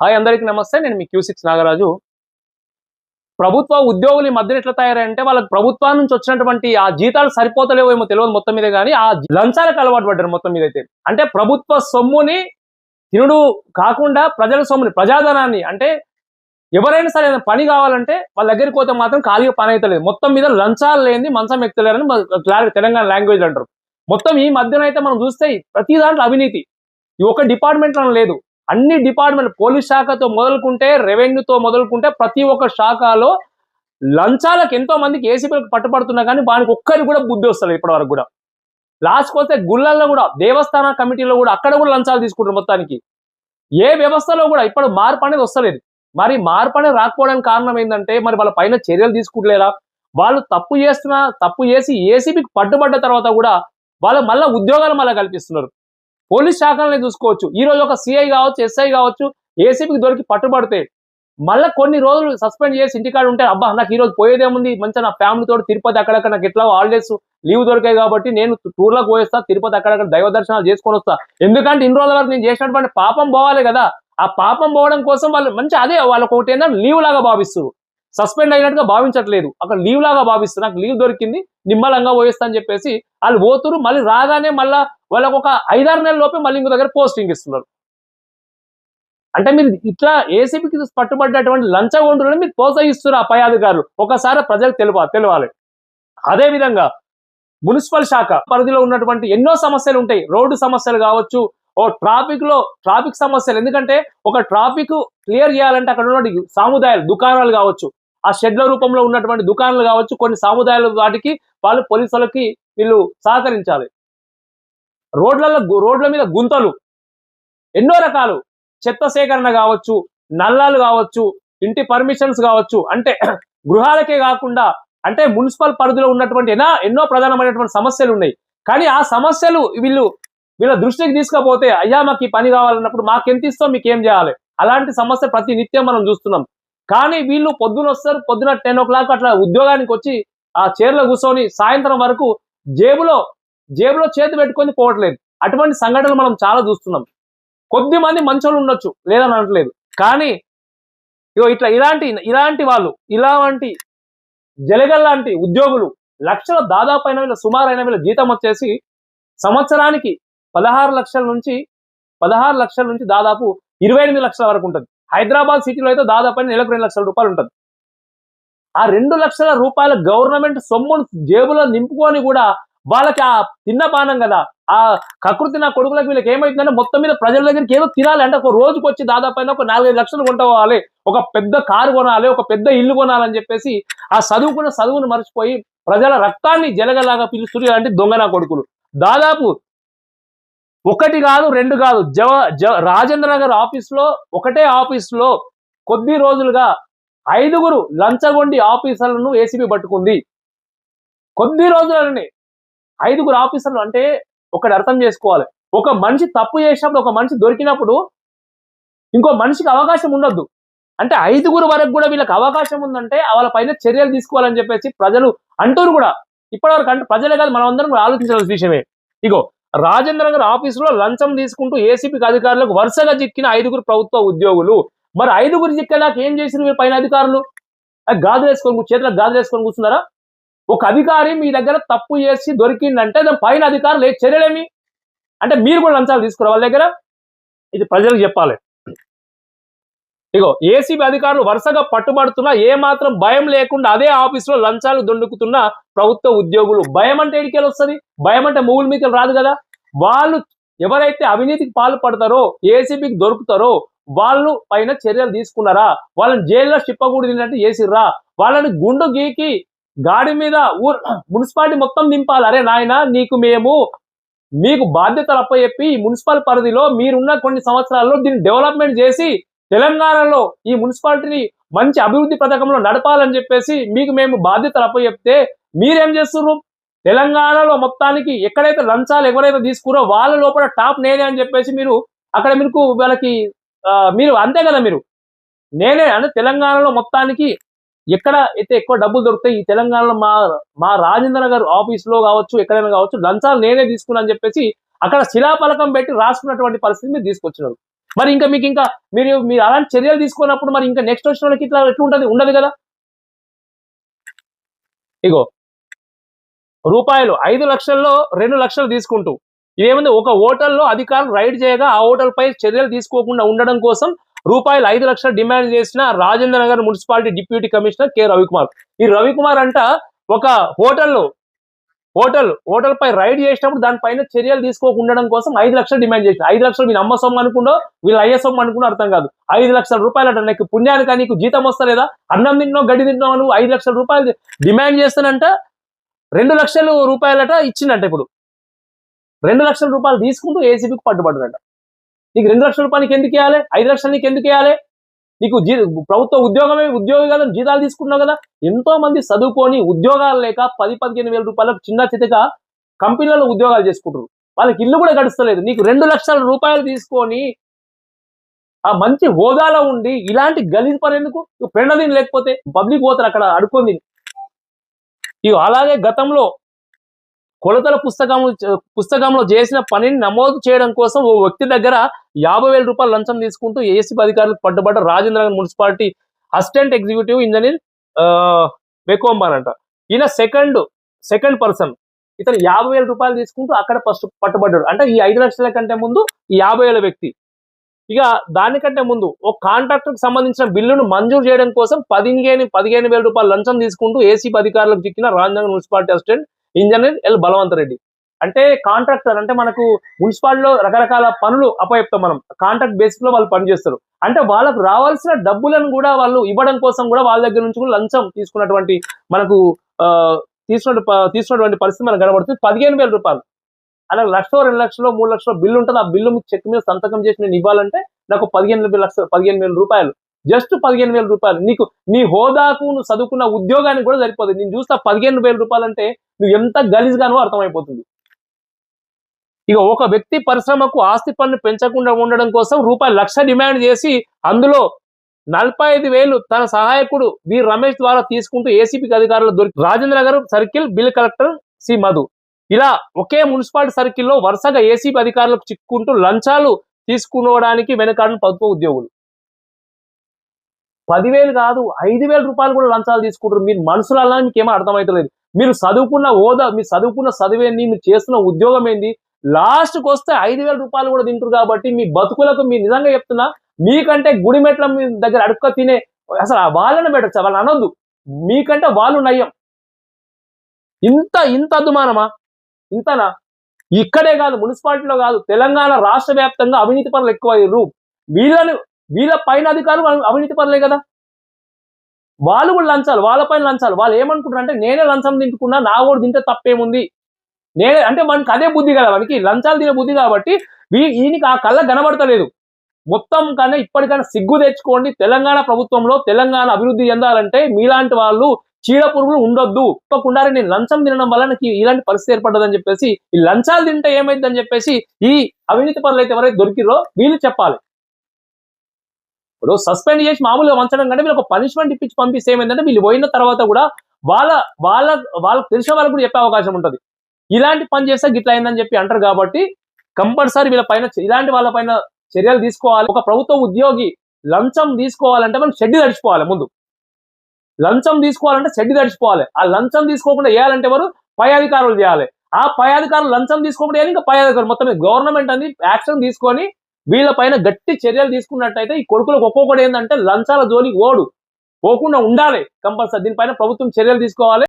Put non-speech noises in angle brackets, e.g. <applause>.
Hi అందరికీ నమస్తే నేను మీ క్యూ సిక్స్ నాగరాజు. ప్రభుత్వ ఉద్యోగులు ఈ మధ్యన ఎట్లా తయారంటే వాళ్ళకి ప్రభుత్వం నుంచి వచ్చినటువంటి ఆ జీతాలు సరిపోతలేవో ఏమో తెలియదు మొత్తం మీద కానీ ఆ లంచాలకు అలవాటు పడ్డారు మొత్తం మీద అయితే. అంటే ప్రభుత్వ సొమ్ముని తినుడు కాకుండా ప్రజల సొమ్ముని ప్రజాధనాన్ని అంటే ఎవరైనా సరే పని కావాలంటే వాళ్ళ దగ్గరికి పోతే మాత్రం ఖాళీగా పని అయితే మొత్తం మీద లంచాలు లేని మంచం ఎక్కలేరని తెలంగాణ లాంగ్వేజ్ అంటారు. మొత్తం ఈ మధ్యన అయితే మనం చూస్తే ప్రతి దాంట్లో అవినీతి. ఈ ఒక డిపార్ట్మెంట్లో లేదు. అన్ని డిపార్ట్మెంట్ పోలీస్ శాఖతో మొదలుకుంటే రెవెన్యూతో మొదలుకుంటే ప్రతి ఒక్క శాఖలో లంచాలకు ఎంతో మందికి ఏసీపీలకు పట్టుబడుతున్నా కానీ వానికి ఒక్కరికి కూడా బుద్ధి వస్తుంది ఇప్పటి వరకు కూడా. లాస్ట్కి వస్తే గుళ్ళల్లో కూడా దేవస్థాన కమిటీలో కూడా అక్కడ కూడా లంచాలు తీసుకుంటారు మొత్తానికి. ఏ వ్యవస్థలో కూడా ఇప్పుడు మార్పు అనేది వస్తలేదు. మరి మార్పు అనేది రాకపోవడానికి కారణం ఏంటంటే మరి వాళ్ళ పైన చర్యలు తీసుకుంటలేరా? వాళ్ళు తప్పు చేస్తున్నా తప్పు చేసి ఏసీబీకి పట్టుబడ్డ తర్వాత కూడా వాళ్ళు మళ్ళీ ఉద్యోగాలు మళ్ళీ కల్పిస్తున్నారు. పోలీస్ శాఖలనే చూసుకోవచ్చు. ఈ రోజు ఒక సిఐ కావచ్చు ఎస్ఐ కావచ్చు ఏసీపీకి దొరికి పట్టుబడితే మళ్ళీ కొన్ని రోజులు సస్పెండ్ చేసి ఇంటికాడ ఉంటే అబ్బా నాకు ఈ రోజు పోయేదేముంది? మంచిగా నా ఫ్యామిలీ తిరుపతి అక్కడక్కడ నాకు ఎట్లా హాలిడేస్ లీవ్ దొరికాయి కాబట్టి నేను టూర్లకు పోయేస్తా తిరుపతి అక్కడక్కడ దైవ దర్శనాలు చేసుకొని వస్తా. ఎందుకంటే ఇన్ని రోజుల వరకు నేను చేసినటువంటి పాపం పోవాలి కదా. ఆ పాపం పోవడం కోసం వాళ్ళు మంచి అదే వాళ్ళకి ఒకటి ఏంటంటే లీవ్ లాగా భావిస్తారు సస్పెండ్ అయినట్టుగా భావించట్లేదు. అక్కడ లీవ్ లాగా భావిస్తారు. నాకు లీవ్ దొరికింది నిమ్మలంగా పోయేస్తా అని చెప్పేసి వాళ్ళు పోతురు. మళ్ళీ రాగానే మళ్ళా వాళ్ళకు ఒక ఐదారు నెలల లోపే మళ్ళీ ఇంకో దగ్గర పోస్టింగ్ ఇస్తున్నారు. అంటే మీరు ఇట్లా ఏసీపీకి పట్టుబడ్డటువంటి లంచగొండులను మీరు ప్రోత్సహిస్తున్నారు ఆ పై అధికారులు. ఒకసారి ప్రజలకు తెలిప తెలియాలి అదే విధంగా మున్సిపల్ శాఖ పరిధిలో ఉన్నటువంటి ఎన్నో సమస్యలు ఉంటాయి. రోడ్డు సమస్యలు కావచ్చు ఓ ట్రాఫిక్లో ట్రాఫిక్ సమస్యలు. ఎందుకంటే ఒక ట్రాఫిక్ క్లియర్ చేయాలంటే అక్కడ ఉన్నటువంటి సాముదాయాలు దుకాణాలు కావచ్చు ఆ షెడ్ల రూపంలో ఉన్నటువంటి దుకాణాలు కావచ్చు కొన్ని సాముదాయాల వాటికి వాళ్ళు పోలీసులకి వీళ్ళు సహకరించాలి. రోడ్లలో రోడ్ల మీద గుంతలు ఎన్నో రకాలు. చెత్త సేకరణ కావచ్చు నల్లాలు కావచ్చు ఇంటి పర్మిషన్స్ కావచ్చు అంటే <clears throat> గృహాలకే కాకుండా అంటే మున్సిపల్ పరిధిలో ఉన్నటువంటి ఎన్నో ఎన్నో ప్రధానమైనటువంటి సమస్యలు ఉన్నాయి. కానీ ఆ సమస్యలు వీళ్ళు వీళ్ళ దృష్టికి తీసుకపోతే అయ్యా మాకు ఈ పని కావాలన్నప్పుడు మాకెంత ఇస్తాం మీకు ఏం చేయాలి? అలాంటి సమస్య ప్రతి నిత్యం మనం చూస్తున్నాం. కానీ వీళ్ళు పొద్దున వస్తారు పొద్దున టెన్ ఓ క్లాక్ అట్లా ఉద్యోగానికి వచ్చి ఆ చీరలో కూర్చొని సాయంత్రం వరకు జేబులో జేబులో చేతి పెట్టుకొని పోవట్లేదు. అటువంటి సంఘటనలు మనం చాలా చూస్తున్నాం. కొద్ది మంది మంచోళ్ళు ఉండొచ్చు లేదని అనట్లేదు. కానీ ఇగో ఇట్లా ఇలాంటి ఇలాంటి వాళ్ళు ఇలాంటి జలగల్ లాంటి ఉద్యోగులు లక్షల దాదాపు అయిన వీళ్ళ సుమారైన వీళ్ళ జీతం వచ్చేసి సంవత్సరానికి పదహారు లక్షల నుంచి పదహారు లక్షల నుంచి దాదాపు ఇరవై ఎనిమిది లక్షల వరకు ఉంటుంది. హైదరాబాద్ సిటీలో అయితే దాదాపు నెలకు రెండు లక్షల రూపాయలు ఉంటుంది. ఆ రెండు లక్షల రూపాయల గవర్నమెంట్ సొమ్మును జేబులో నింపుకొని కూడా వాళ్ళకి ఆ తిన్న పానం కదా ఆ కకృతి నా కొడుకులకు వీళ్ళకి ఏమైతుందంటే మొత్తం మీద ప్రజల దగ్గరికి ఏదో తినాలి అంటే ఒక రోజుకి వచ్చి దాదాపు అయినా ఒక నాలుగైదు లక్షలు కొంటవాలి ఒక పెద్ద కారు కొనాలి ఒక పెద్ద ఇల్లు కొనాలని చెప్పేసి ఆ చదువుకున్న చదువును మర్చిపోయి ప్రజల రక్తాన్ని జలగలాగా పిలుస్తున్నారు అంటే దొంగ నా కొడుకులు. దాదాపు ఒకటి కాదు రెండు కాదు. జవ జ రాజేంద్ర నగర్ ఆఫీస్లో ఒకటే ఆఫీస్లో కొద్ది రోజులుగా ఐదుగురు లంచగొండి ఆఫీసర్లను ఏసీబీ పట్టుకుంది. కొద్ది రోజులనే ఐదుగురు ఆఫీసర్లు అంటే ఒకటి అర్థం చేసుకోవాలి. ఒక మనిషి తప్పు చేసినప్పుడు ఒక మనిషి దొరికినప్పుడు ఇంకో మనిషికి అవకాశం ఉండొద్దు. అంటే ఐదుగురు వరకు కూడా వీళ్ళకి అవకాశం ఉందంటే వాళ్ళ పైన చర్యలు తీసుకోవాలని చెప్పేసి ప్రజలు అంటారు కూడా. ఇప్పటివరకు అంటే ప్రజలే కాదు మనం అందరం కూడా ఆలోచించాల్సిన విషయమే. ఇగో రాజేంద్ర నగర్ ఆఫీసులో లంచం తీసుకుంటూ ఏసీపీ అధికారులకు వరుసగా చిక్కిన ఐదుగురు ప్రభుత్వ ఉద్యోగులు. మరి ఐదుగురు చిక్కేదాకా ఏం చేసిన మీరు పైన అధికారులు? ఆ గాజులు వేసుకొని కూ- చేతులకు గాజులు వేసుకొని కూర్చున్నారా? ఒక అధికారి మీ దగ్గర తప్పు చేసి దొరికిందంటే దాని పైన అధికారులు ఏ చర్యలేమి? అంటే మీరు కూడా లంచాలు తీసుకురా వాళ్ళ దగ్గర? ఇది ప్రజలకు చెప్పాలి. ఇగో ఏసీబీ అధికారులు వరుసగా పట్టుబడుతున్నా ఏ మాత్రం భయం లేకుండా అదే ఆఫీసులో లంచాలు దొండుకుతున్న ప్రభుత్వ ఉద్యోగులు. భయం అంటే ఎడికెళ్ళి వస్తుంది భయం అంటే మూగుల మీకు రాదు కదా? వాళ్ళు ఎవరైతే అవినీతికి పాల్పడతారో ఏసీబీకి దొరుకుతారో వాళ్ళు పైన చర్యలు తీసుకున్నారా? వాళ్ళని జైల్లో చిప్పకూడదు చేసిర్రా? వాళ్ళని గుండు గీకి గాడి మీద ఊరు మున్సిపాలిటీ మొత్తం నింపాలి అరే నాయన నీకు మేము మీకు బాధ్యతలు అప్పచెప్పి ఈ మున్సిపల్ పరిధిలో మీరున్న కొన్ని సంవత్సరాల్లో దీన్ని డెవలప్మెంట్ చేసి తెలంగాణలో ఈ మున్సిపాలిటీని మంచి అభివృద్ధి పథకంలో నడపాలని చెప్పేసి మీకు మేము బాధ్యతలు అప్పచెప్తే మీరేం చేస్తున్నారు తెలంగాణలో మొత్తానికి ఎక్కడైతే లంచాలు ఎవరైతే తీసుకురో వాళ్ళ లోపల టాప్ నేనే అని చెప్పేసి మీరు అక్కడ మీకు వాళ్ళకి మీరు అంతే కదా మీరు. నేనే అంటే తెలంగాణలో మొత్తానికి ఎక్కడ అయితే ఎక్కువ డబ్బులు దొరుకుతాయి ఈ తెలంగాణలో మా మా రాజేంద్ర నగర్ ఆఫీస్లో కావచ్చు ఎక్కడైనా కావచ్చు లంచాలు నేనే తీసుకున్నా అని చెప్పేసి అక్కడ శిలాఫలకం పెట్టి రాసుకున్నటువంటి పరిస్థితి మీరు తీసుకొచ్చినారు. మరి ఇంకా మీకు ఇంకా మీరు మీరు అలాంటి చర్యలు తీసుకున్నప్పుడు మరి ఇంకా నెక్స్ట్ వచ్చిన వాళ్ళకి ఇట్లా ఎట్లా ఉంటుంది ఉండదు కదా? ఇగో రూపాయలు ఐదు లక్షల్లో రెండు లక్షలు తీసుకుంటూ ఇదేముంది? ఒక హోటల్లో అధికారులు రైడ్ చేయగా ఆ హోటల్ పై చర్యలు తీసుకోకుండా ఉండడం కోసం రూపాయలు ఐదు లక్షలు డిమాండ్ చేసిన Rajendra Nagar municipality deputy commissioner K. Ravikumar. ఈ రవికుమార్ అంట ఒక హోటల్లో హోటల్ హోటల్ పై రైడ్ చేసినప్పుడు దానిపైన చర్యలు తీసుకోకుండా కోసం ఐదు లక్షలు డిమాండ్ చేసిన ఐదు లక్షలు వీళ్ళు అమ్మ సొమ్ము అనుకుండో వీళ్ళు అయ్యే సొమ్ము అర్థం కాదు. ఐదు లక్షల రూపాయలు అంట నీకు పుణ్యానికి నీకు జీతం వస్తలేదా? అన్నం తింటున్నావు గడ్డి తింటున్నావు నువ్వు ఐదు లక్షల రూపాయలు డిమాండ్ చేస్తానంట రెండు లక్షలు రూపాయలట ఇచ్చిందంట ఇప్పుడు. రెండు లక్షల రూపాయలు తీసుకుంటూ ఏసీబీకి పట్టుబడ్డాడంట. నీకు రెండు లక్షల రూపాయలకి ఎందుకు ఇవ్వాలి? ఐదు లక్షలు నీకు ఎందుకు ఇవ్వాలి? నీకు జీ ప్రభుత్వ ఉద్యోగమే ఉద్యోగం కదా జీతాలు తీసుకున్నావు కదా? ఎంతో మంది చదువుకొని ఉద్యోగాలు లేక పది పదిహేను వేల రూపాయలకు చిన్న చితక కంపెనీలలో ఉద్యోగాలు చేసుకుంటారు వాళ్ళకి ఇల్లు కూడా గడుస్తలేదు. నీకు రెండు లక్షల రూపాయలు తీసుకొని ఆ మంచి హోదాలో ఉండి ఇలాంటి గలీజ్ పని ఎందుకు? పెండదీని లేకపోతే పబ్లిక్ పోతారు అక్కడ అడుక్కుంది అలాగే గతంలో కొలతల పుస్తకం పుస్తకంలో చేసిన పనిని నమోదు చేయడం కోసం ఓ వ్యక్తి దగ్గర యాభై వేల రూపాయలు లంచం తీసుకుంటూ ఏసీబీ అధికారులకు పట్టుబడ్డ Rajendra Nagar municipality assistant executive engineer బెకోంబాన్ అంట. ఈయన సెకండ్ సెకండ్ పర్సన్. ఇతను యాభై వేల రూపాయలు తీసుకుంటూ అక్కడ ఫస్ట్ పట్టుబడ్డాడు. అంటే ఈ ఐదు లక్షల కంటే ముందు ఈ యాభై వేల వ్యక్తి. ఇక దానికంటే ముందు ఒక కాంట్రాక్టర్కి సంబంధించిన బిల్లును మంజూరు చేయడం కోసం పదిహేను పదిహేను వేల రూపాయలు లంచం తీసుకుంటూ ఏసీబీ అధికారులకు చిక్కిన Rajanagar municipality assistant engineer L Balwant Reddy అంటే కాంట్రాక్టర్ అంటే మనకు మున్సిపాలిటీలో రకరకాల పనులు అప్పచెప్తాం మనం. కాంట్రాక్ట్ బేసిస్లో వాళ్ళు పనిచేస్తారు. అంటే వాళ్ళకు రావాల్సిన డబ్బులను కూడా వాళ్ళు ఇవ్వడం కోసం కూడా వాళ్ళ దగ్గర నుంచి కూడా లంచం తీసుకున్నటువంటి మనకు ఆ, తీసుకున్న తీసుకున్నటువంటి పరిస్థితి మనకు కనబడుతుంది. పదిహేను వేల రూపాయలు. అలా లక్ష రెండు లక్షలు మూడు లక్షల బిల్లు ఉంటుంది. ఆ బిల్లు మీకు చెక్ మీద సంతకం చేసి నేను ఇవ్వాలంటే నాకు పదిహేను లక్షలు పదిహేను వేల రూపాయలు. జస్ట్ పదిహేను వేల రూపాయలు. నీకు నీ హోదాకు నువ్వు చదువుకున్న ఉద్యోగానికి కూడా సరిపోతుంది నేను చూస్తా పదిహేను వేల రూపాయలు అంటే నువ్వు ఎంత గలీజ్గానో అర్థమైపోతుంది. ఇక ఒక వ్యక్తి పరిశ్రమకు ఆస్తి పన్ను పెంచకుండా ఉండడం కోసం రూపాయలు లక్ష డిమాండ్ చేసి అందులో నలభై ఐదు వేలు తన సహాయకుడు వి. రమేష్ ద్వారా తీసుకుంటూ ఏసీపీ అధికారులు దొరికి Rajendra Nagar circle bill collector C. Madhu. ఇలా ఒకే మున్సిపాలిటీ సర్కిల్లో వరుసగా ఏసీపీ అధికారులకు చిక్కుంటూ లంచాలు తీసుకునడానికి వెనకాడిన ప్రభుత్వ ఉద్యోగులు. పదివేలు కాదు ఐదు వేల రూపాయలు కూడా లంచాలు తీసుకుంటారు మీరు మనసులో మీకు ఏమో అర్థమవుతలేదు మీరు చదువుకున్న హోదా మీరు చదువుకున్న చదివేంది మీరు చేస్తున్న ఉద్యోగం ఏంది? లాస్ట్కి వస్తే ఐదు వేల రూపాయలు కూడా తింటారు కాబట్టి మీ బతుకులకు మీరు నిజంగా చెప్తున్నా మీకంటే గుడిమెట్ల మీ దగ్గర అడుక్క తినే అసలు ఆ వాళ్ళని పెట్టచ్చు వాళ్ళని అనొద్దు. మీకంటే వాళ్ళు నయం. ఇంత ఇంత అద్దుమానమా? ఇంతనా? ఇక్కడే కాదు మున్సిపాలిటీలో కాదు తెలంగాణ రాష్ట్ర వ్యాప్తంగా అవినీతి పనులు ఎక్కువ అయ్యారు వీళ్ళని వీళ్ళ పైన అధికారులు అవినీతి పనులే కదా? వాళ్ళు కూడా లంచాలు వాళ్ళ పైన లంచాలు. వాళ్ళు ఏమనుకుంటారు అంటే నేనే లంచం తింటుకున్నా నా కూడా తింటే తప్పేముంది? నేనే అంటే మనకి అదే బుద్ధి కదా మనకి. లంచాలు తినే బుద్ధి కాబట్టి వీ- ఈయనకి ఆ కళ్ళ కనబడతలేదు. మొత్తం కన్నా ఇప్పటికైనా సిగ్గు తెచ్చుకోండి. తెలంగాణ ప్రభుత్వంలో తెలంగాణ అభివృద్ధి చెందాలంటే మీలాంటి వాళ్ళు చీడ పురుగులు ఉండొద్దు. తప్పకుండా నేను లంచం తినడం వల్ల నాకు ఇలాంటి పరిస్థితి ఏర్పడ్డదని చెప్పేసి ఈ లంచాలు తింటే ఏమైందని చెప్పేసి ఈ అవినీతి పనులు అయితే ఎవరైతే దొరికిరో వీళ్ళు చెప్పాలి. ఇప్పుడు సస్పెండ్ చేసి మామూలుగా వంచడం కంటే వీళ్ళు ఒక పనిష్మెంట్ ఇప్పించి పంపిస్తే ఏమైందంటే వీళ్ళు పోయిన తర్వాత కూడా వాళ్ళ వాళ్ళ వాళ్ళకు తెలిసిన వాళ్ళకి కూడా చెప్పే అవకాశం ఉంటుంది. ఇలాంటి పని చేస్తే గిట్ల అయిందని చెప్పి అంటారు కాబట్టి కంపల్సరీ వీళ్ళ పైన ఇలాంటి వాళ్ళ పైన చర్యలు తీసుకోవాలి. ఒక ప్రభుత్వ ఉద్యోగి లంచం తీసుకోవాలంటే మనం షెడ్డి తడిచిపోవాలి ముందు. లంచం తీసుకోవాలంటే షెడ్డు తడిచిపోవాలి. ఆ లంచం తీసుకోకుండా వేయాలంటే ఎవరు? పై అధికారులు చేయాలి. ఆ పై అధికారులు లంచం తీసుకోకుండా ఇంకా పై అధికారులు మొత్తం గవర్నమెంట్ అనేది యాక్షన్ తీసుకొని వీళ్ళ పైన గట్టి చర్యలు తీసుకున్నట్టయితే ఈ కొడుకులకు ఒక్కొక్కటి ఏంటంటే లంచాల జోలికి ఓడు పోకుండా ఉండాలి కంపల్సరీ. దీనిపైన ప్రభుత్వం చర్యలు తీసుకోవాలి.